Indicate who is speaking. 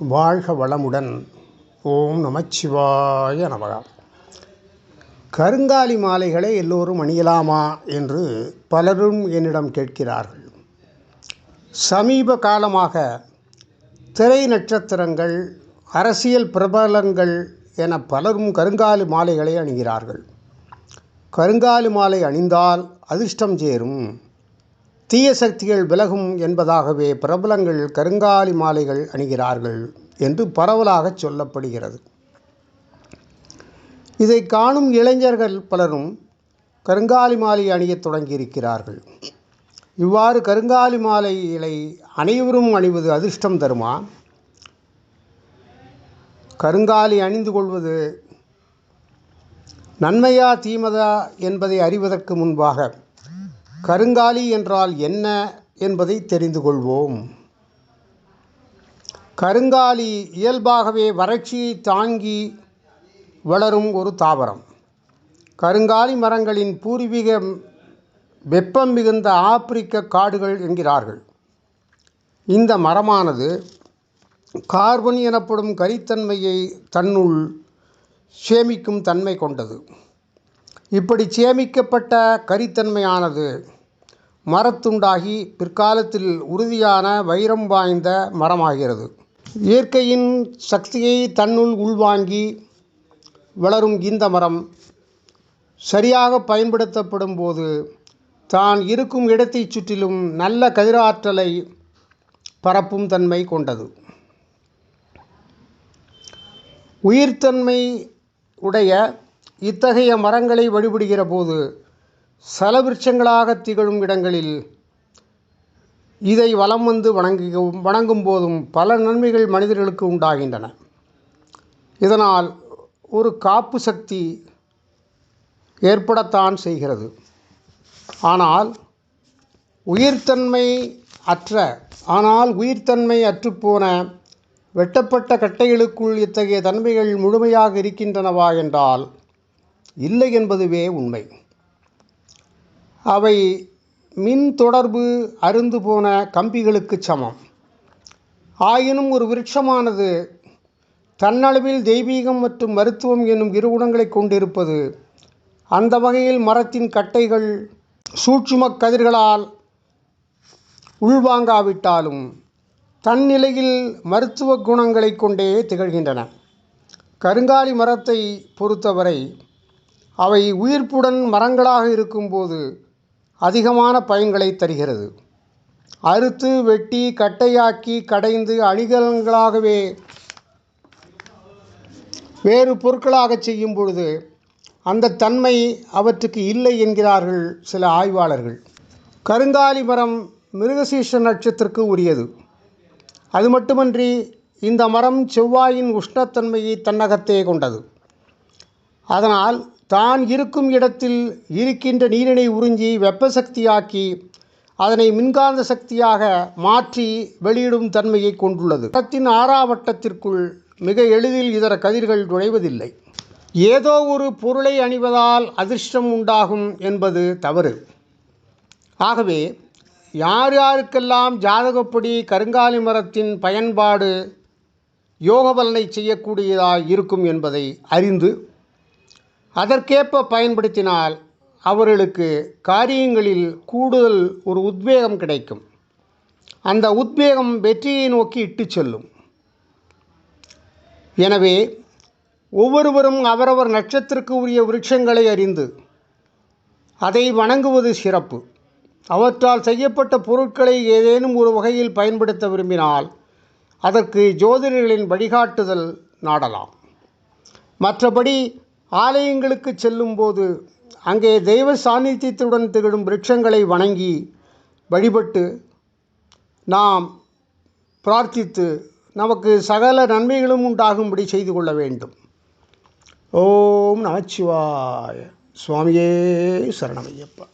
Speaker 1: வாழ்க வளமுடன். ஓம் நமச்சிவாய நமகா. கருங்காலி மாலைகளை எல்லோரும் அணியலாமா என்று பலரும் என்னிடம் கேட்கிறார்கள். சமீப காலமாக திரை நட்சத்திரங்கள் அரசியல் பிரபலங்கள் என பலரும் கருங்காலி மாலைகளை அணிகிறார்கள். கருங்காலி மாலை அணிந்தால் அதிர்ஷ்டம் சேரும். தீய சக்திகள் விலகும் என்பதாகவே பிரபலங்கள் கருங்காலி மாலைகள் அணிகிறார்கள் என்று பரவலாக சொல்லப்படுகிறது. இதை காணும் இளைஞர்கள் பலரும் கருங்காலி மாலை அணியத் தொடங்கியிருக்கிறார்கள். இவ்வாறு கருங்காலி மாலைகளை அனைவரும் அணிவது அதிர்ஷ்டம் தருமா? கருங்காலி அணிந்து கொள்வது நன்மையா தீமதா என்பதை அறிவதற்கு முன்பாக கருங்காலி என்றால் என்ன என்பதை தெரிந்து கொள்வோம். கருங்காலி இயல்பாகவே வறட்சியை தாங்கி வளரும் ஒரு தாவரம். கருங்காலி மரங்களின் பூர்வீகம் வெப்பம் மிகுந்த ஆப்பிரிக்க காடுகள் என்கிறார்கள். இந்த மரமானது கார்பன் எனப்படும் கரித்தன்மையை தன்னுள் சேமிக்கும் தன்மை கொண்டது. இப்படி சேமிக்கப்பட்ட கரித்தன்மையானது மரத்துண்டாகி பிற்காலத்தில் உறுதியான வைரம் வாய்ந்த மரமாகிறது. இயற்கையின் சக்தியை தன்னுள் உள்வாங்கி வளரும் இந்த மரம் சரியாக பயன்படுத்தப்படும் போது தான் இருக்கும் இடத்தைச் சுற்றிலும் நல்ல கதிராற்றலை பரப்பும் தன்மை கொண்டது. உயிர்த்தன்மை உடைய இத்தகைய மரங்களை வழிபடுகிற போது சலவிருட்சங்களாக திகழும் இடங்களில் இதை வலம் வந்து வணங்கும் வணங்கும் போதும் பல நன்மைகள் மனிதர்களுக்கு உண்டாகின்றன. இதனால் ஒரு காப்பு சக்தி ஏற்படத்தான் செய்கிறது. ஆனால் உயிர்த்தன்மை அற்ற ஆனால் உயிர்த்தன்மை அற்றுப்போன வெட்டப்பட்ட கட்டைகளுக்குள் இத்தகைய தன்மைகள் முழுமையாக இருக்கின்றனவா என்றால் இல்லை என்பதுவே உண்மை. அவை மின் தொடர்பு அருந்து போன கம்பிகளுக்கு சமம். ஆயினும் ஒரு விருட்சமானது தன்னளவில் தெய்வீகம் மற்றும் மருத்துவம் என்னும் இரு குணங்களை கொண்டிருப்பது அந்த வகையில் மரத்தின் கட்டைகள் சூட்சும கதிர்களால் உள்வாங்காவிட்டாலும் தன்னிலையில் மருத்துவ குணங்களை கொண்டே திகழ்கின்றன. கருங்காலி மரத்தை பொறுத்தவரை அவை உயிர்ப்புடன் மரங்களாக இருக்கும்போது அதிகமான பயன்களை தருகிறது. அறுத்து வெட்டி கட்டையாக்கி கடைந்து அணிகலன்களாகவே வேறு பொருட்களாக செய்யும் பொழுது அந்த தன்மை அவற்றுக்கு இல்லை என்கிறார்கள் சில ஆய்வாளர்கள். கருங்காலி மரம் மிருகசீஷ நட்சத்திற்கு உரியது. அது மட்டுமன்றி இந்த மரம் செவ்வாயின் உஷ்ணத்தன்மையை தன்னகத்தே கொண்டது. அதனால் தான் இருக்கும் இடத்தில் இருக்கின்ற நீரினை உறிஞ்சி வெப்ப சக்தியாக்கி அதனை மின்காந்த சக்தியாக மாற்றி வெளியிடும் தன்மையை கொண்டுள்ளது. படத்தின் ஆறாவட்டத்திற்குள் மிக எளிதில் இதர கதிர்கள் நுழைவதில்லை. ஏதோ ஒரு பொருளை அணிவதால் அதிர்ஷ்டம் உண்டாகும் என்பது தவறு. ஆகவே யார் யாருக்கெல்லாம் ஜாதகப்படி கருங்காலி மரத்தின் பயன்பாடு யோக பலனை செய்யக்கூடியதாக இருக்கும் என்பதை அறிந்து அதற்கேற்ப பயன்படுத்தினால் அவர்களுக்கு காரியங்களில் கூடுதல் ஒரு உத்வேகம் கிடைக்கும். அந்த உத்வேகம் வெற்றியை நோக்கி இட்டு செல்லும். எனவே ஒவ்வொருவரும் அவரவர் நட்சத்திற்கு உரிய விருட்சங்களை அறிந்து அதை வணங்குவது சிறப்பு. அவற்றால் செய்யப்பட்ட பொருட்களை ஏதேனும் ஒரு வகையில் பயன்படுத்த விரும்பினால் அதற்கு ஜோதிடர்களின் வழிகாட்டுதல் நாடலாம். மற்றபடி ஆலயங்களுக்கு செல்லும்போது அங்கே தெய்வ சாநித்தியத்துடன் திகழும் விருட்சங்களை வணங்கி வழிபட்டு நாம் பிரார்த்தித்து நமக்கு சகல நன்மைகளும் உண்டாகும்படி செய்து கொள்ள வேண்டும். ஓம் நமச்சிவாய. சுவாமியே சரணமையப்பா